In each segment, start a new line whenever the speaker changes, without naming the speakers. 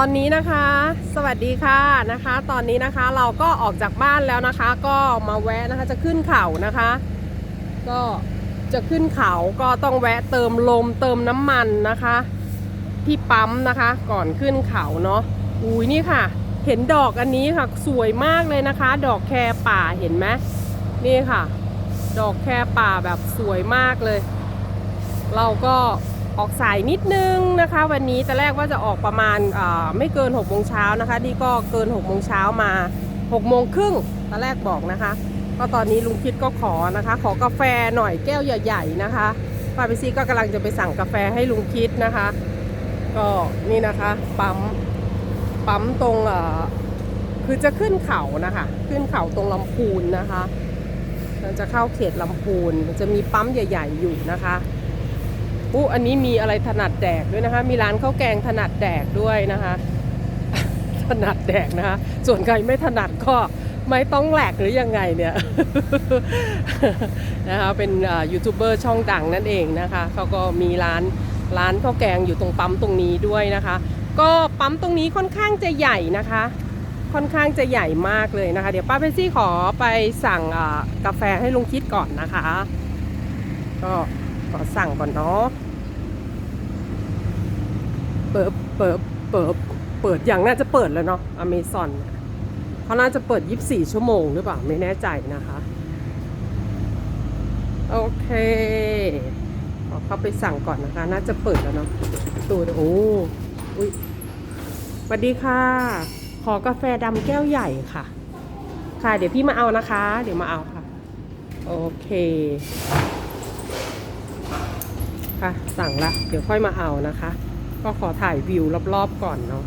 ตอนนี้นะคะ สวัสดีค่ะนะคะ ตอนนี้นะคะเราก็ออกจากบ้านแล้วนะคะ ก็มาแวะนะคะจะขึ้นเขานะคะ ก็จะขึ้นเขาก็ต้องแวะเติมลมเติมน้ำมันนะคะ ที่ปั๊มนะคะ ก่อนขึ้นเขาเนาะอุ้ยนี่ค่ะ เห็นดอกอันนี้ค่ะสวยมากเลยนะคะ ดอกแครป่าเห็นไหมนี่ค่ะ ดอกแครป่าแบบสวยมากเลย เราก็ ออกสายนิดนึงนะคะ วันนี้แต่แรกว่าจะออกประมาณไม่เกิน6กโมงเช้านะคะนี่ก็เกิน6กโมงเช้ามา6กโมงครึ่งตอนแรกบอกนะคะก็ตอนนี้ลุงคิดก็ขอนะคะ ขอกาแฟหน่อยแก้วใหญ่ ๆนะคะป้าไปซี่ก็กำลังจะไปสั่งกาแฟให้ลุงคิดนะคะ ก็นี่นะคะปั๊มปั๊มตรงเอ่อคือจะขึ้นเขานะคะ ขึ้นเขาตรงลำพูนนะคะจะเข้าเขตลำพูนจะมีปั๊มใหญ่ ๆ อยู่นะคะ อู้อันนี้มีอะไรถนัดแดกด้วยนะคะ มีร้านข้าวแกงถนัดแดกด้วยนะคะ ถนัดแดกนะคะ ส่วนใครไม่ถนัดก็ไม่ต้องแหลกหรือยังไงเนี่ยนะคะเป็นยูทูบเบอร์ช่องดังนั่นเองนะคะเขาก็มีร้านร้านข้าวแกงอยู่ตรงปั๊มตรงนี้ด้วยนะคะ ก็ปั๊มตรงนี้ค่อนข้างจะใหญ่นะคะ ค่อนข้างจะใหญ่มากเลยนะคะ เดี๋ยวป้าเพชซี่ขอไปสั่งกาแฟให้ลุงคิดก่อนนะคะ ก็ ขอสั่งก่อนเนาะเปิดเปิดเปิดเปิดอย่างน่าจะเปิดแล้วเนาะอเมซอนเขาน่าจะเปิด 24 ชั่วโมงหรือเปล่า ไม่แน่ใจนะคะ โอเค ขอเข้าไปสั่งก่อนนะคะ น่าจะเปิดแล้วเนาะตูดโอ้อุ้ยสวัสดีค่ะ ขอกาแฟดำแก้วใหญ่ค่ะ ค่ะ เดี๋ยวพี่มาเอานะคะ เดี๋ยวมาเอาค่ะ โอเค ค่ะสั่งละ เดี๋ยวค่อยมาเอานะคะ ก็ขอถ่ายวิวรอบๆก่อนเนาะ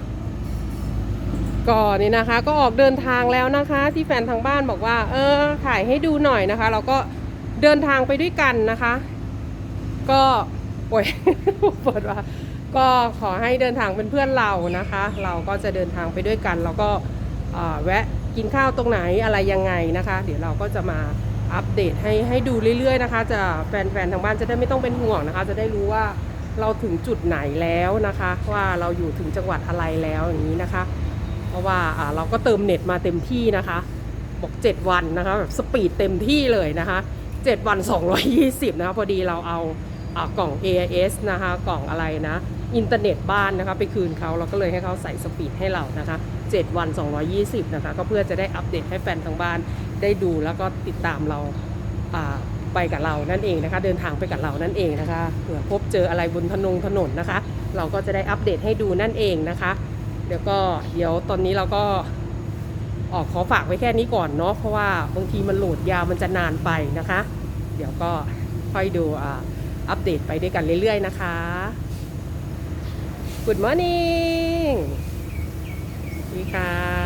ก็นี่นะคะ ก็ออกเดินทางแล้วนะคะ ที่แฟนทางบ้านบอกว่า เออถ่ายให้ดูหน่อยนะคะ เราก็เดินทางไปด้วยกันนะคะ ก็โอ้ยปิดว่าก็ขอให้เดินทางเป็นเพื่อนเรานะคะ เราก็จะเดินทางไปด้วยกัน แล้วก็เอ่อแวะกินข้าวตรงไหนอะไรยังไงนะคะ เดี๋ยวเราก็จะมา อัปเดตให้ให้ดูเรื่อยๆนะคะ จะแฟนๆทางบ้านจะได้ไม่ต้องเป็นห่วงนะคะ จะได้รู้ว่าเราถึงจุดไหนแล้วนะคะ ว่าเราอยู่ถึงจังหวัดอะไรแล้วอย่างนี้นะคะ เพราะว่าเราก็เติมเน็ตมาเต็มที่นะคะบอก7วันนะคะแบบสปีดเต็มที่เลยนะคะ 7 วัน 220 นะคะพอดีเราเอา กล่อง AIS นะคะกล่องอะไรนะ อินเทอร์เน็ตบ้านนะคะไปคืนเขาเราก็เลยให้เขาใส่สปีดให้เรานะคะ 7 วัน 220 นะคะ ก็เพื่อจะได้อัปเดตให้แฟนทางบ้านได้ดูแล้วก็ติดตามเราไปกับเรานั่นเองนะคะ เดินทางไปกับเรานั่นเองนะคะเผื่อพบเจออะไรบนถนนถนนนะคะ เราก็จะได้อัปเดตให้ดูนั่นเองนะคะ เดี๋ยวก็เดี๋ยวตอนนี้เราก็ออกขอฝากไว้แค่นี้ก่อนเนาะเพราะว่าบางทีมันโหลดยาวมันจะนานไปนะคะ เดี๋ยวก็ค่อยดูอ่า อัปเดตไปด้วยกันเรื่อยๆนะคะ Good morning สวัสดีค่ะ